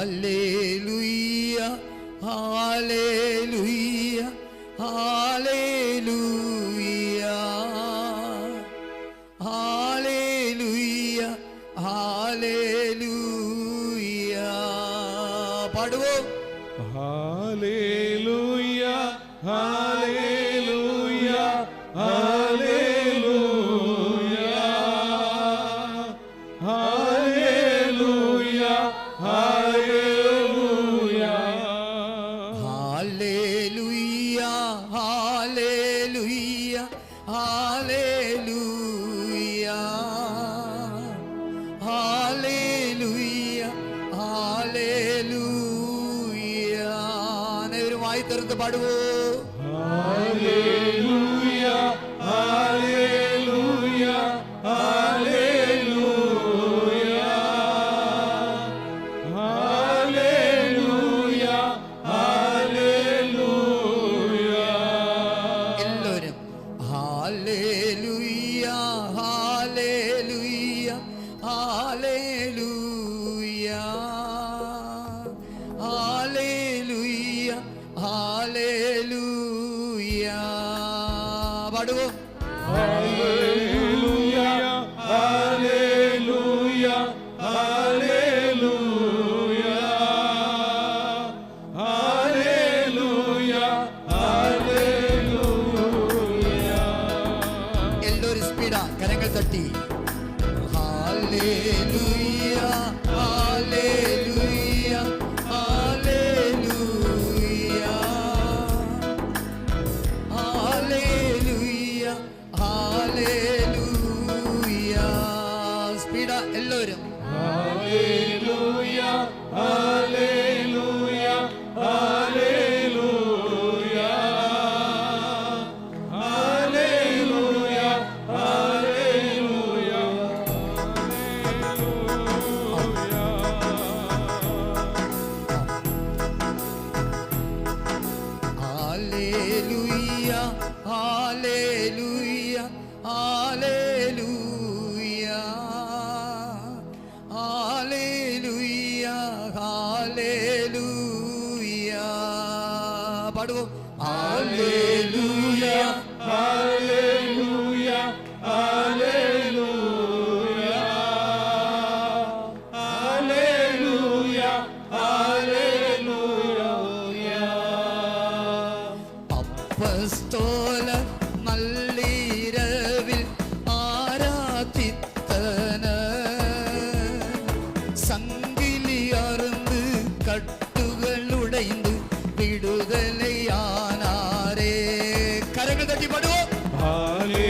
Hallelujah, Hallelujah. ಬಡವು Hallelujah,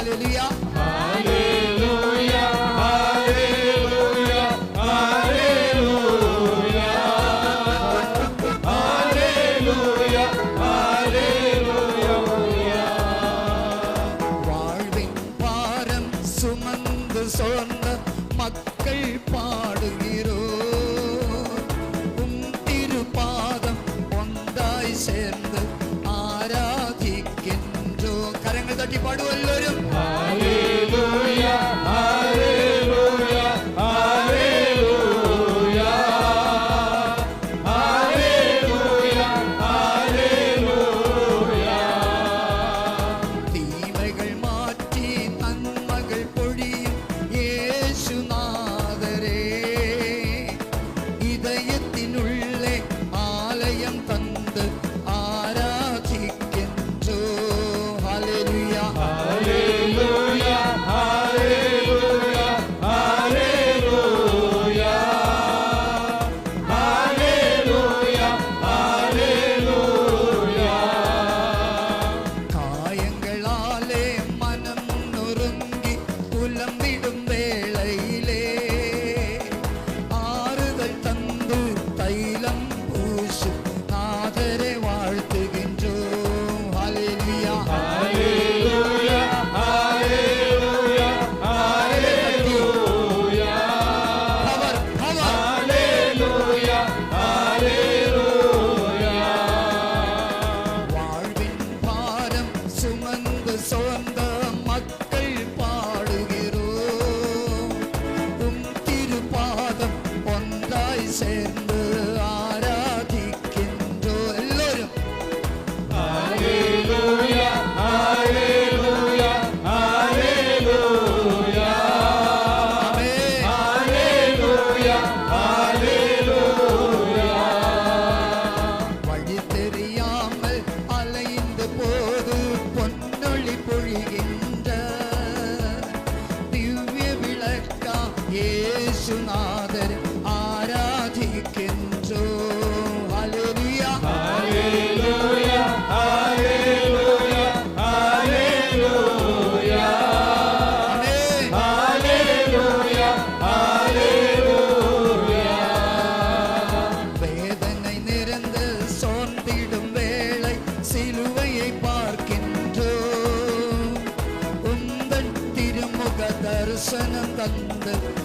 Hallelujah. മുഴക്കി പാടുവല്ലോരും senin tatlı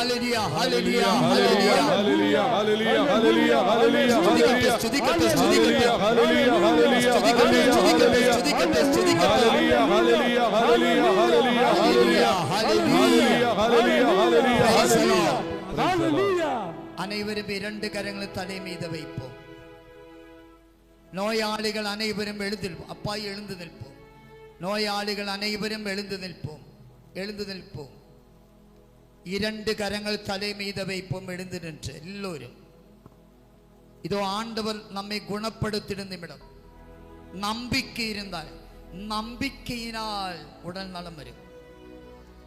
ஹalleluya ஹalleluya ஹalleluya ஹalleluya ஹalleluya hallelujah ஹalleluya ஸ்துதிக்கட்டே ஸ்துதிக்கட்டே ஹalleluya ஹalleluya ஸ்துதிக்கட்டே ஸ்துதிக்கட்டே ஸ்துதிக்கட்டே ஸ்துதிக்கட்டே ஹalleluya ஹalleluya ஹalleluya ஹalleluya ஹalleluya ஹalleluya ஹalleluya ஹalleluya அனைவரும் இரண்டு கரங்களை தலை மீது வைப்போம் நோயாளிகள் அனைவரும் எழுந்து அப்பா எழுந்து நிற்போம் நோயாளிகள் அனைவரும் எழுந்து நிற்போம் எழுந்து நிற்போம் இரண்டு கரங்கள் தலை மீது வைப்போம் எழுந்து நின்று எல்லோரும். இதோ ஆண்டவர் நம்மை குணப்படுத்திடும் நிமிடம் நம்பிக்கை இருந்தால் நம்பிக்கையினால் உடல் நலம் வரும்.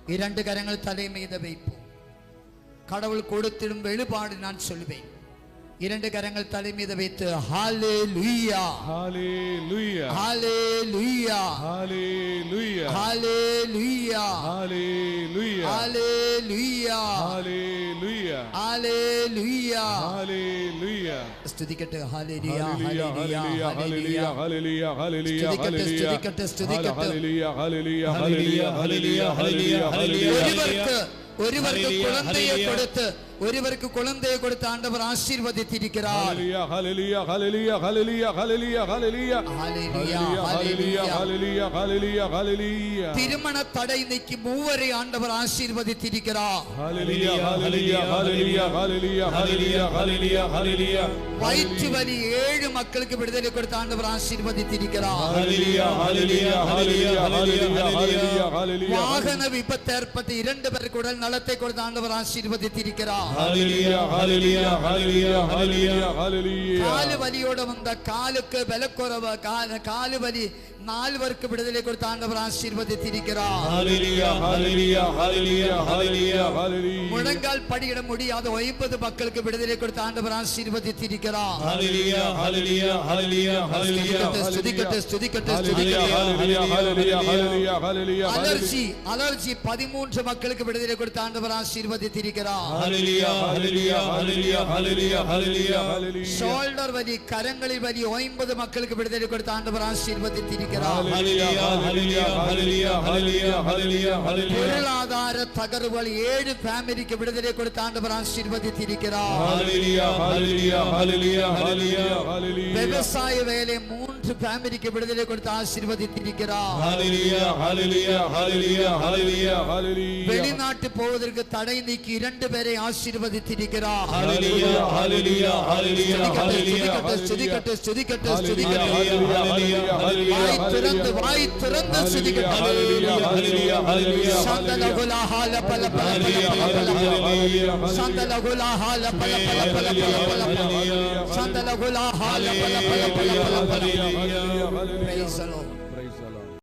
இரண்டு கரங்கள் தலை மீது வைப்போம். கடவுள் கொடுத்திடும் வெளிப்பாடு நான் சொல்வேன். இரண்டு கரங்கள் தலை மீது வைத்து ஹாலே லுய்யா ஹalleluya ஹாலே லுய்யா ஹalleluya ஹாலே லுய்யா ஹalleluya ஹாலே லுய்யா ஹalleluya ஹாலே லுய்யா ஹalleluya ஸ்துதிக்கட்டு ஹாலே லுய்யா ஹalleluya ஹalleluya ஹalleluya ஹalleluya ஸ்துதிக்கட்டு, ஹalleluya ஸ்துதிக்கட்டு, ஸ்துதிக்கட்டு. ஹalleluya ஹalleluya ஹalleluya ஹalleluya ஹalleluya ஹalleluya ஒருவருக்கு ஒருவருக்கு குழந்தையை கொடுத்து ஒருவருக்கு குழந்தையை கொடுத்து ஆண்டவர் ஆசீர்வதித்திருக்கிறார் ஹalleluya ഒരുവർക്ക് കുളന്തയെ കൊടുത്ത ആണ്ടവർ ആശീർവദിച്ചിരിക്കാർ തിരുമണ തടൈ നീക്കി മൂവരെ ആണ്ടവർ ആശീർവദിച്ചിരിക്കാർ வயிற்று வலி ஏழு மக்களுக்கு விடுதலை கொடுத்த ஆண்டவர் ஆசீர்வதித்திருக்கிறார். வாகன விபத்து ஏற்பட்ட இரண்டு பேருக்கு உடல் நலத்தை கொடுத்த ஆண்டவர் ஆசீர்வதித்திருக்கிறார். காலு வலியோட வந்த காலுக்கு விலக்குறவு காலு வலி നാലുപേർക്ക് വിടുതലെ കൊടുത്ത് ആണ്ടവർ ആശീർവദിത്തിരിക്കണം മുഴങ്കാൽ പടിയിട മുടിയാതെ ഒമ്പത് മക്കൾക്ക് വിടുതലെ കൊടുത്ത് ആണ്ടവർ ആശീർവദിത്തിരിക്കണം സ്തുതിക്കട്ടെ സ്തുതിക്കട്ടെ അലർജി അലർജി പതിമൂന്ന് മക്കൾക്ക് വിടുതലെ കൊടുത്ത് ആണ്ടവർ ആശീർവദിത്തിരിക്കണം ഷോൾഡർ വലി കരങ്ങളിൽ വലി ഒമ്പത് മക്കൾക്ക് വിടുതലെ കൊടുത്ത് ആണ്ടവർ ആശീർവദിത്തിരിക്കണം பொருளாதார தகர்வுகள் ஏழு ஃபேமிலிக்கு விடுதலை கொடுத்து ஆண்டவர் ஆசீர்வதித்திருக்கிறார் விவசாய வேலை மூன்று ஃபேமிலிக்கு விடுதலை கொடுத்து ஆசீர்வதித்திருக்கிறார் வெளிநாட்டு போவதற்கு தடை நீக்கி இரண்டு பேரை ஆசீர்வதித்திருக்கிறார் ஸ்துதிக்கட்டு ஸ்துதிக்கட்டு ஸ்துதிக்கட்டு ஸ்துதிக்கட்டு திறந்து வாய் திறந்து சிதிக்கிறார் சந்தன குலாஹால பல பல பல சந்தன குலாஹால பல பல பல பல பல சந்தன குலாஹால பல பல பல பல பல